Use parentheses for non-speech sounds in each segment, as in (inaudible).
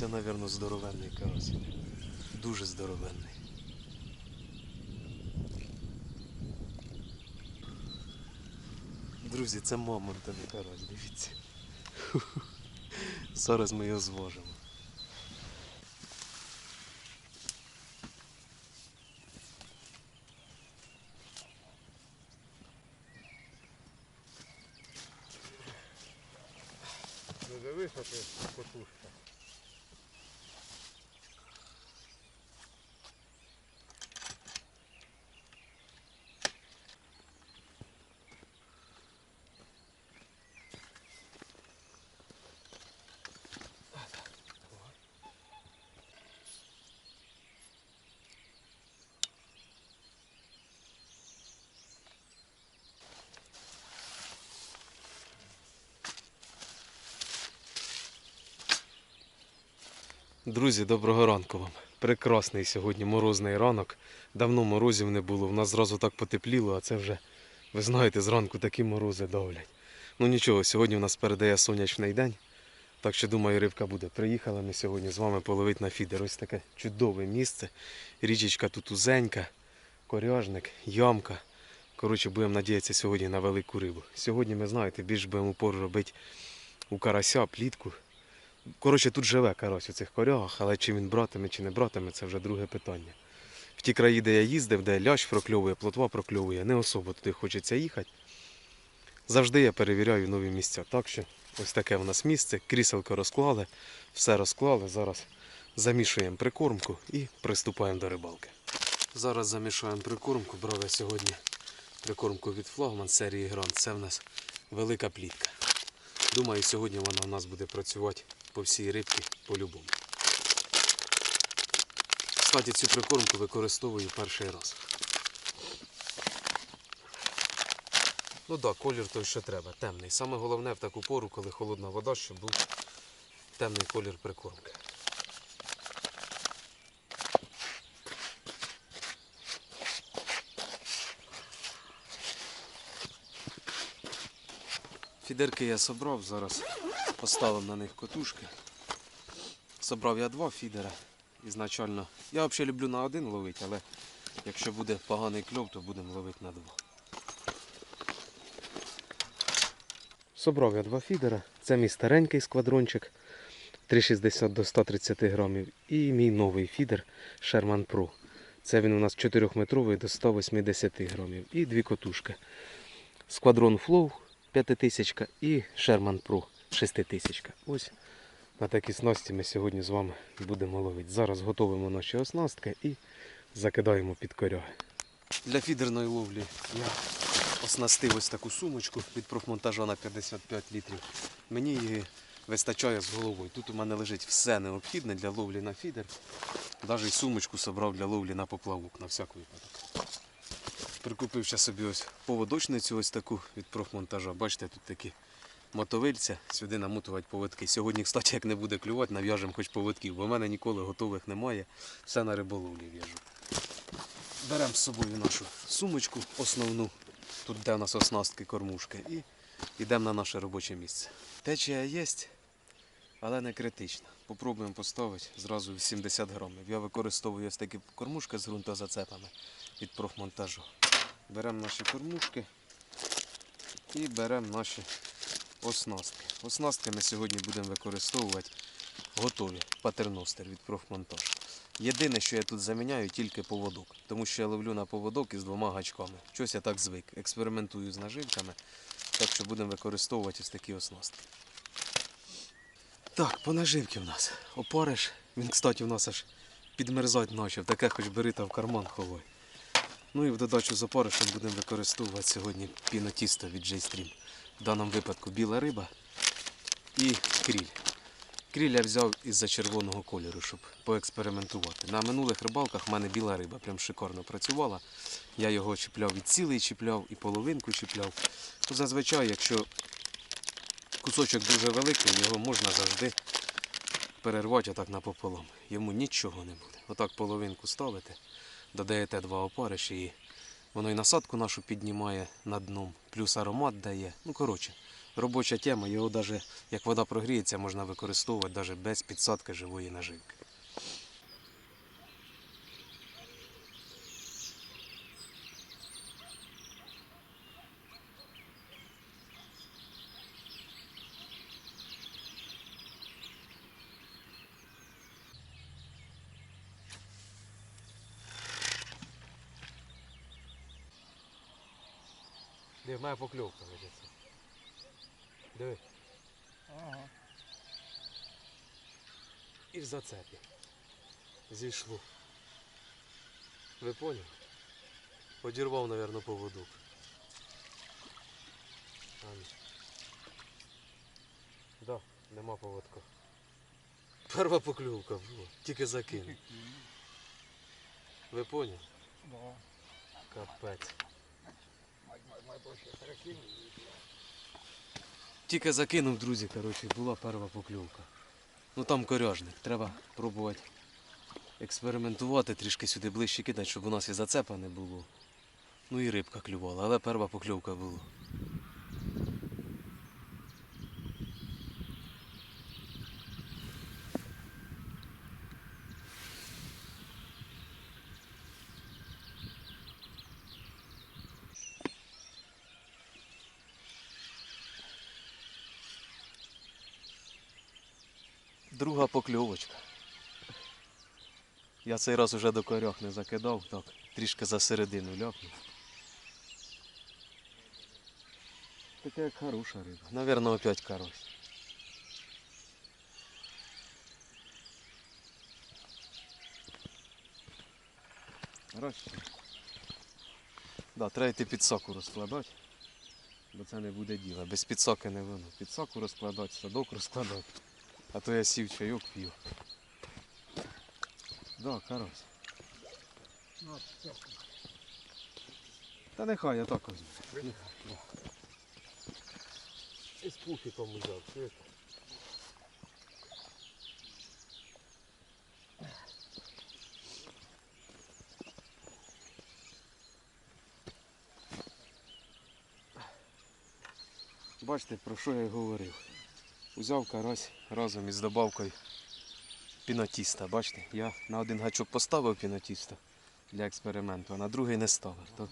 Це, мабуть, здоровенний карась. Дуже здоровенний. Друзі, це мамонтовий карась, дивіться. (laughs) Зараз ми його зважимо. Ну дивись, а ти потушка. Друзі, доброго ранку вам. Прекрасний сьогодні морозний ранок. Давно морозів не було. У нас зразу так потепліло, а це вже, ви знаєте, зранку такі морози давлять. Ну нічого, сьогодні у нас передає сонячний день. Так що думаю, рибка буде. Приїхали ми сьогодні з вами половити на фідер. Ось таке чудове місце. Річечка тут узенька, коряжник, ямка. Коротше, будемо надіятися сьогодні на велику рибу. Сьогодні ми знаєте, більш будемо упор робити у карася, плітку. Коротше, тут живе карась у цих корягах, але чи він братиме, чи не братиме, це вже друге питання. В ті краї, де я їздив, де лящ прокльовує, плотва прокльовує, не особо туди хочеться їхати. Завжди я перевіряю нові місця. Так що ось таке у нас місце. Кріселко розклали, все розклали. Зараз замішуємо прикормку і приступаємо до рибалки. Зараз замішуємо прикормку. Брав я сьогодні прикормку від флагман серії Грант. Це в нас велика плітка. Думаю, сьогодні вона у нас буде працювати по всій рибці по-любому. Кстати, цю прикормку використовую перший раз. Ну так, да, колір той, що треба, темний. Саме головне в таку пору, коли холодна вода, щоб був темний колір прикормки. Фідерки я собрав, зараз поставив на них котушки. Собрав я два фідера. Ізначально. Я взагалі люблю на один ловити, але якщо буде поганий кльов, то будемо ловити на два. Собрав я два фідера. Це мій старенький сквадрончик 360 до 130 грамів. І мій новий фідер Sherman Pro. Це він у нас 4-метровий до 180 грамів. І дві котушки. Сквадрон Flow 5000 і Sherman Pro 6000. Ось на такій снасті ми сьогодні з вами будемо ловити. Зараз готуємо наші оснастки і закидаємо під коряги. Для фідерної ловлі я оснастив ось таку сумочку від профмонтажа на 55 літрів. Мені її вистачає з головою. Тут у мене лежить все необхідне для ловлі на фідер. Навіть сумочку собрав для ловлі на поплавок на всяк випадок. Прикупив ще собі ось поводочницю ось таку від профмонтажа. Бачите, тут такі мотовильця, сюди намотувати поводки. Сьогодні, кстати, як не буде клювати, нав'яжемо хоч поводків, бо в мене ніколи готових немає. Все на риболовлі в'яжу. Беремо з собою нашу сумочку основну, тут де у нас оснастки кормушки, і йдемо на наше робоче місце. Течія є, але не критична. Попробуємо поставити зразу 80 грамів. Я використовую ось такі кормушки з ґрунтозацепами від профмонтажу. Беремо наші кормушки і беремо наші оснастки. Оснастки ми сьогодні будемо використовувати готові патерностер від профмонтаж. Єдине, що я тут заміняю, тільки поводок, тому що я ловлю на поводок із двома гачками. Щось я так звик. Експериментую з наживками, так що будемо використовувати ось такі оснастки. Так, по наживки в нас. Опариш. Він, кстати, у нас аж підмерзати почав. Таке хоч бери та в карман ховай. Ну і в додачу з опаришем будемо використовувати сьогодні пінотісто від J-Stream. В даному випадку біла риба і кріль. Кріль я взяв із-за червоного кольору, щоб поекспериментувати. На минулих рибалках в мене біла риба прям шикарно працювала. Я його чіпляв і цілий чіпляв, і половинку чіпляв. Ну, зазвичай, якщо кусочок дуже великий, його можна завжди перервати отак напополам. Йому нічого не буде. Отак половинку ставите, додаєте два опариші і воно і насадку нашу піднімає над дном, плюс аромат дає. Ну, коротше, робоча тема, його навіть як вода прогріється, можна використовувати навіть без підсадки живої наживки. Диви, має покльовка ведеться. Диви. Ага. І в зацепі. Зійшло. Ви поняли? Одірвав, мабуть, поводок. А, ні. Да, нема поводка. Перша покльовка була, тільки закинув. Ви поняли? Да. Капець. Тільки закинув, друзі, коротше, була перша покльовка. Ну там коряжник, треба пробувати експериментувати, трішки сюди ближче кидати, щоб у нас і зацепа не було. Ну і рибка клювала, але перша покльовка була. Друга покльовочка. Я цей раз уже до корях не закидав, так, трішки за середину ляпнув. Така як хороша риба. Навірно, опять карась. Краще. Да, треба йти підсоку розкладати, бо це не буде діла. Без підсоки не воно. Підсоку розкладати, садок розкладати. А то я сів чайок п'ю. Да, карась. Все. Та нехай я так візьму. Нехай. Да. І з пуфіком взяв, чуєте? Бачите, про що я говорив. Узяв карась разом із добавкою пінотіста. Бачите, я на один гачок поставив пінотіста для експерименту, а на другий не ставив. То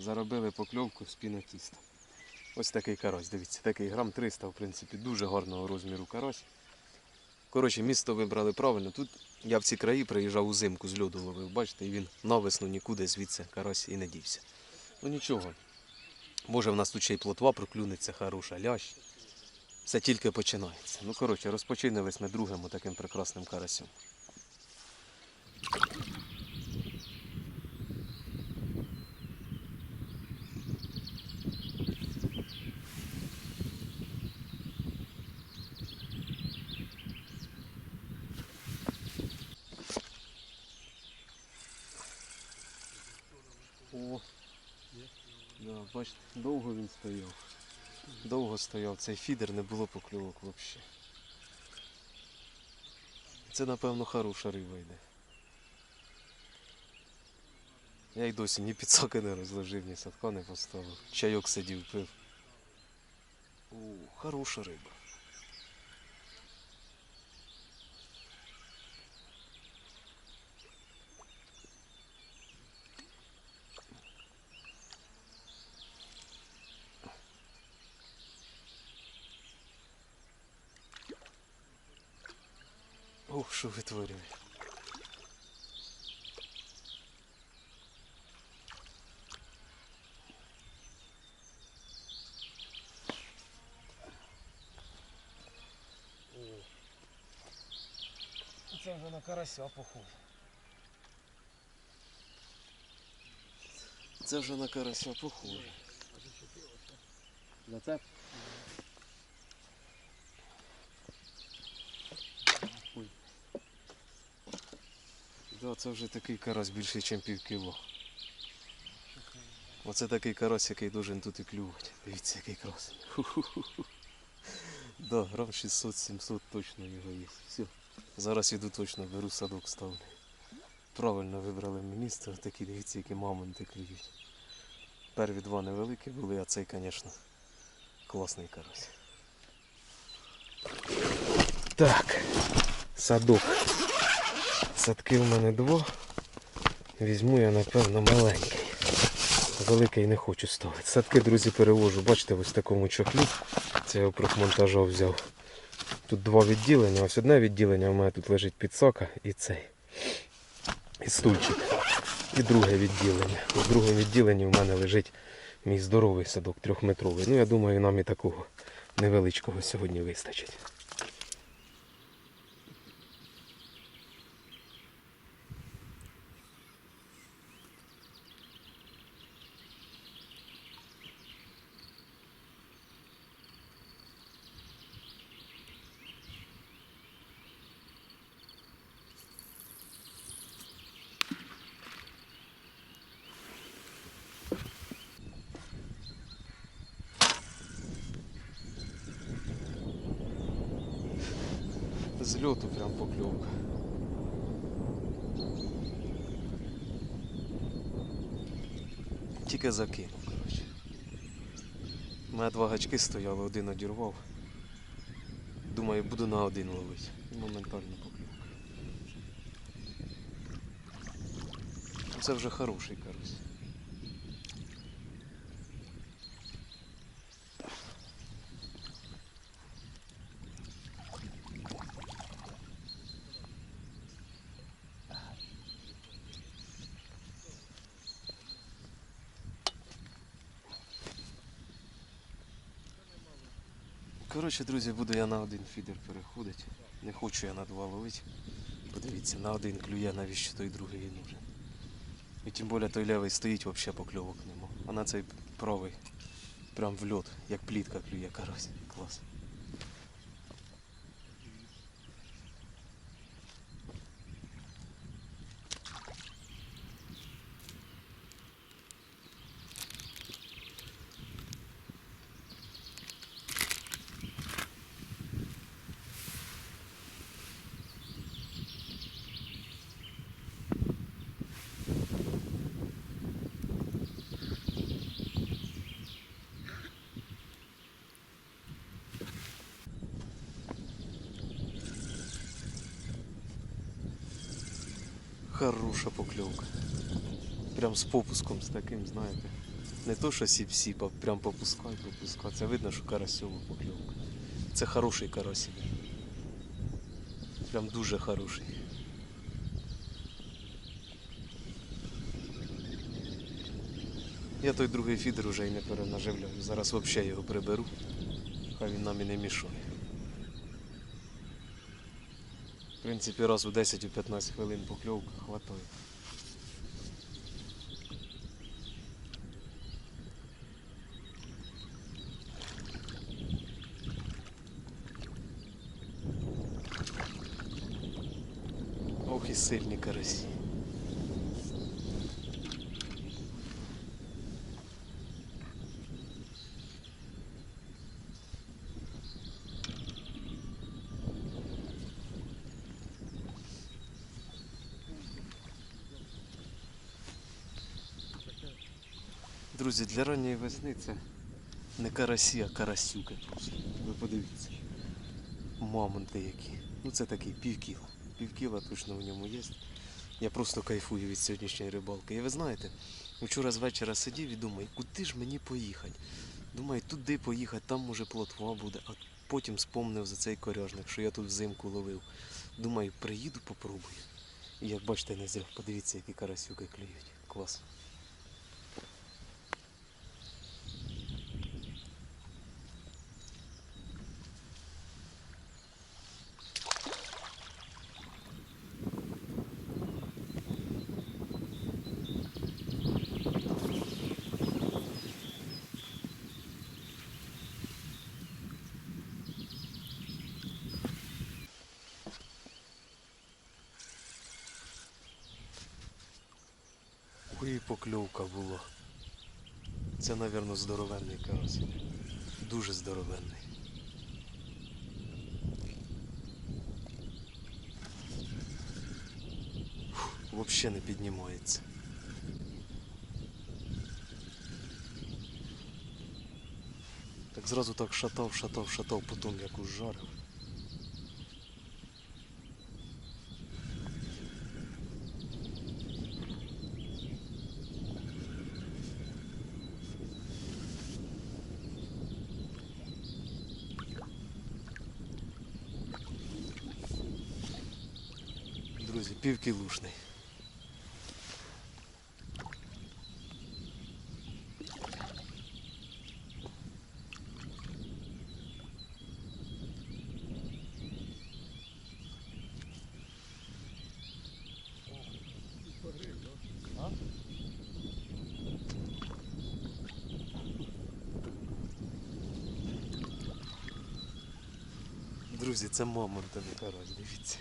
заробили покльовку з пінотіста. Ось такий карась, дивіться, такий грам 300, в принципі, дуже гарного розміру карась. Коротше, місто вибрали правильно. Тут я в ці краї приїжджав узимку з льоду ловив, бачите, і він на весну нікуди звідси карась і не дівся. Ну нічого. Може в нас тут ще й плотва проклюнеться хороша, лящ. Все тільки починається. Ну, коротше, розпочинали ми другим таким прекрасним карасем. О, да, бачите, довго він стояв. Довго стояв цей фідер, не було покльовок взагалі. Це, напевно, хороша риба йде. Я й досі ні підсоки не розложив, ні садка не поставив. Чайок сидів, пив. О, хороша риба. Ох, що витворює. Це вже на карася похоже. Це вже на карася похоже. Зацеп? Це вже такий карась більший, ніж пів кіло. Оце такий карась, який должен тут і клювати. Дивіться, який красний. (laughs) Да, грам 600-700 точно його є. Все. Зараз іду точно, беру садок ставлю. Правильно вибрали місце, такі дивіться, які мамонти клюють. Перві два невеликі були, а цей, звісно, Класний карась. Так, садок. Садки в мене два. Візьму я, напевно, маленький. Великий не хочу ставити. Садки, друзі, перевожу. Бачите, ось в такому чохлі. Це я профмонтажа взяв. Тут два відділення. Ось одне відділення у мене тут лежить підсока і цей. І стульчик. І друге відділення. У другому відділенні в мене лежить мій здоровий садок трьохметровий. Ну, я думаю, нам і такого невеличкого сьогодні вистачить. З льоту прям покльовка. Тільки коротше. У мене два гачки стояли, один одірвав. Думаю, буду на один ловити. Моментально покльовка. Це вже хороший карась. Коротше, друзі, буду я на один фідер переходити. Не хочу я на два ловити. Подивіться, на один клює, навіщо той другий нужен. І тим більше той левий стоїть, взагалі покльовок нема. А на цей правий прям в льот, як плітка клює карась. Клас. Хороша покльовка. Прям з попуском з таким, знаєте. Не то, що сіп-сіп, а прям попускай, попускай. Це видно, що карасьова покльовка. Це хороший карась. Прям дуже хороший. Я той другий фідер уже і не перенаживляю. Зараз взагалі його приберу. Хай він нам і не мішає. В принципі, раз у 10-15 хвилин покльовка хватає. Ох і сильні карасі. Друзі, для ранньої весни це не карасі, а карасюки просто. Ви подивіться. Мамонти які. Ну це такий півкіла. Півкіла точно в ньому є. Я просто кайфую від сьогоднішньої рибалки. І ви знаєте, вчора з вечора сидів і думаю, куди ж мені поїхати? Думаю, туди поїхати, там може плотва буде, а потім спомнив за цей коряжник, що я тут взимку ловив. Думаю, приїду, попробую. І як бачите, не зря. Подивіться, які карасюки клюють. Клас. І покльовка була. Це, мабуть, здоровенний карась. Дуже здоровенний. Взагалі не піднімається. Так зразу так шатав, шатав, шатав, потім як ужарив. Друзі, півкілушний. Друзі, це мамонтовий карась, дивіться.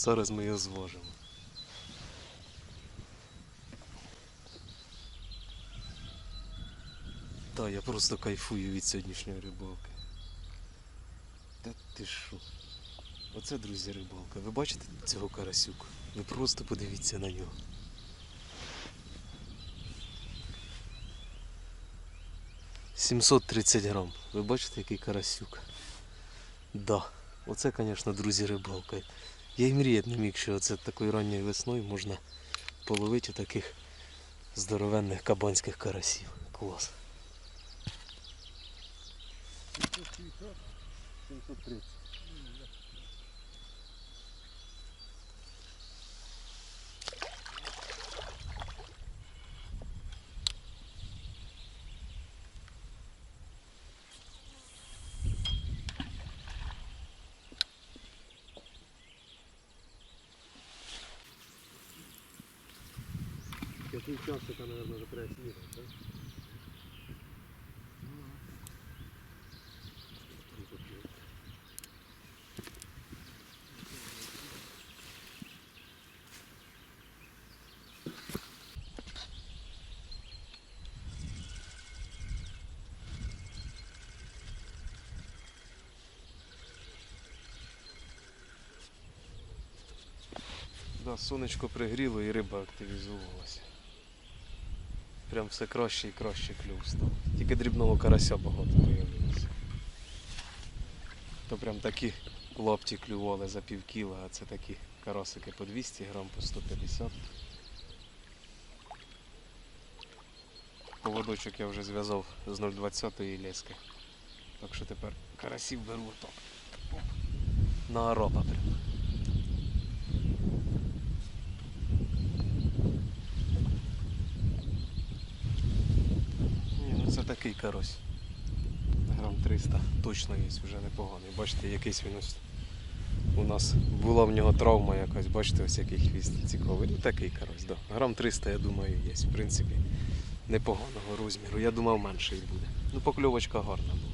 Зараз ми його зважимо. Та, я просто кайфую від сьогоднішньої рибалки. Та ти що? Оце, друзі, рибалка. Ви бачите цього карасюка? Ви просто подивіться на нього. Сімсот тридцять грам. Ви бачите, який карасюк? Да. Оце, звісно, друзі, рибалка. Я й мріяти не міг, що це такою ранньою весною можна половити таких здоровенних кабанських карасів. Клас. 730. Мабуть, вже треба снігати, так? Да, сонечко пригріло і риба активізувалася. Прям все краще і краще клюв став. Тільки дрібного карася багато появилося. То прям такі лапті клювали за пів кіла, а це такі карасики по 200 грам, по 150. Поводочок я вже зв'язав з 0,20 лески. Так що тепер карасів беру отак. На аропа прям. Ні, ну це такий карось. Грам 300 точно є, вже непоганий. Бачите, якийсь він у нас була в нього травма якась, бачите, ось який хвіст цікавий. Ну такий карось, да. Грам 300, я думаю, є. В принципі, непоганого розміру. Я думав менший буде. Ну покльовочка гарна була.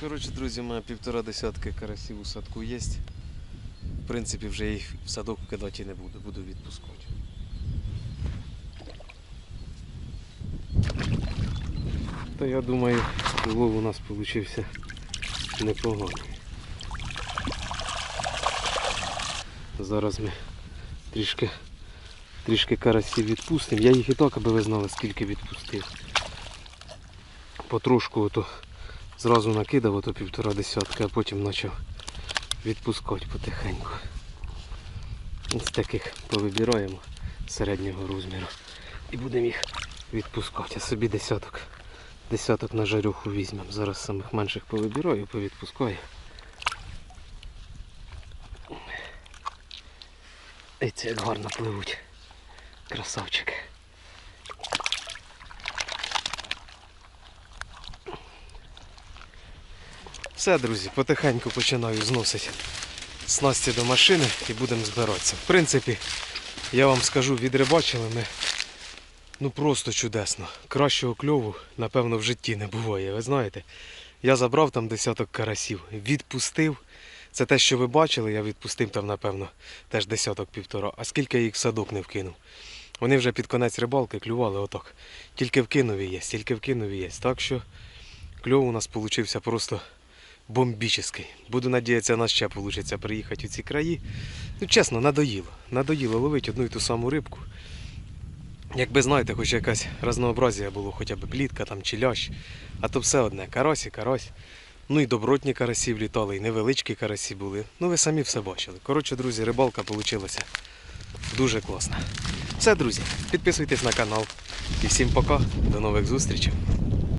Коротше, друзі, у мене півтора десятки карасів у садку є. В принципі, вже їх в садок кидати не буду, буду відпускати. Та я думаю, улов у нас вийшов непоганий. Зараз ми трішки, трішки карасів відпустимо. Я їх і так, аби ви знали, скільки відпустив. Потрошку ото зразу накидав ото півтора десятки, а потім почав відпускати потихеньку. Ось таких повибираємо середнього розміру і будемо їх відпускати. А собі десяток Десяток на жарюху візьмемо. Зараз самих менших повибираю, повідпускаю. І це гарно пливуть. Красавчик. Все, друзі, потихеньку починаю зносити снасті до машини і будемо збиратися. В принципі, я вам скажу, відрибачили ми ну просто чудесно. Кращого кльову, напевно, в житті не буває. Ви знаєте, я забрав там десяток карасів, відпустив. Це те, що ви бачили, я відпустив там, напевно, теж десяток півтора. А скільки я їх в садок не вкинув. Вони вже під конець рибалки клювали отак. Тільки вкинув і є, тільки вкинув і є. Так що кльов у нас получився просто бомбічний. Буду надіятися, у нас ще вийде приїхати у ці краї. Ну, чесно, надоїло. Надоїло ловити одну і ту саму рибку. Якби знаєте, хоч якась разнообразія було, хоча б плітка там чи лящ, а то все одне, карась і карась. Ну і добротні карасі влітали, і невеличкі карасі були. Ну ви самі все бачили. Коротше, друзі, рибалка вийшла дуже класна. Все, друзі, підписуйтесь на канал. І всім пока, до нових зустрічей.